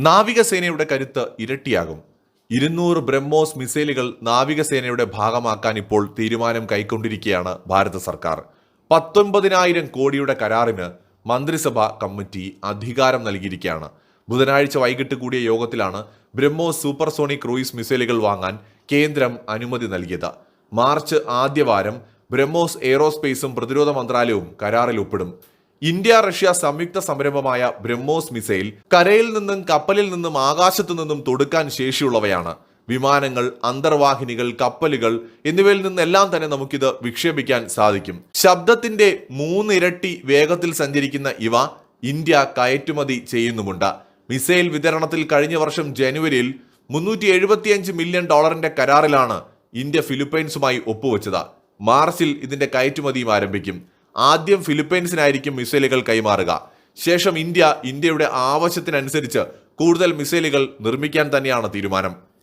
നാവികസേനയുടെ കരുത്ത് ഇരട്ടിയാകും. ഇരുന്നൂറ് ബ്രഹ്മോസ് മിസൈലുകൾ നാവികസേനയുടെ ഭാഗമാക്കാൻ ഇപ്പോൾ തീരുമാനം കൈക്കൊണ്ടിരിക്കുകയാണ് ഭാരത സർക്കാർ. പത്തൊൻപതിനായിരം കോടിയുടെ കരാറിന് മന്ത്രിസഭ കമ്മിറ്റി അധികാരം നൽകിയിരിക്കുകയാണ്. ബുധനാഴ്ച വൈകിട്ട് കൂടിയ യോഗത്തിലാണ് ബ്രഹ്മോസ് സൂപ്പർസോണിക് ക്രൂയിസ് മിസൈലുകൾ വാങ്ങാൻ കേന്ദ്രം അനുമതി നൽകിയത്. മാർച്ച് ആദ്യവാരം ബ്രഹ്മോസ് എയ്റോസ്പേസും പ്രതിരോധ മന്ത്രാലയവും കരാറിൽ ഒപ്പിടും. ഇന്ത്യ റഷ്യ സംയുക്ത സംരംഭമായ ബ്രഹ്മോസ് മിസൈൽ കരയിൽ നിന്നും കപ്പലിൽ നിന്നും ആകാശത്തു നിന്നും തൊടുക്കാൻ ശേഷിയുള്ളവയാണ്. വിമാനങ്ങൾ അന്തർവാഹിനികൾ കപ്പലുകൾ എന്നിവയിൽ നിന്നെല്ലാം തന്നെ നമുക്കിത് വിക്ഷേപിക്കാൻ സാധിക്കും. ശബ്ദത്തിന്റെ മൂന്നിരട്ടി വേഗത്തിൽ സഞ്ചരിക്കുന്ന ഇവ ഇന്ത്യ കയറ്റുമതി ചെയ്യുന്നുമുണ്ട്. മിസൈൽ വിതരണത്തിൽ കഴിഞ്ഞ വർഷം ജനുവരിയിൽ മുന്നൂറ്റി എഴുപത്തിയഞ്ച് മില്യൺ ഡോളറിന്റെ കരാറിലാണ് ഇന്ത്യ ഫിലിപ്പൈൻസുമായി ഒപ്പുവെച്ചത്. മാർച്ചിൽ ഇതിന്റെ കയറ്റുമതിയും ആരംഭിക്കും. ആദ്യം ഫിലിപ്പൈൻസിനായിരിക്കും മിസൈലുകൾ കൈമാറുക. ശേഷം ഇന്ത്യ ഇന്ത്യയുടെ ആവശ്യത്തിനനുസരിച്ച് കൂടുതൽ മിസൈലുകൾ നിർമ്മിക്കാൻ തന്നെയാണ് തീരുമാനം.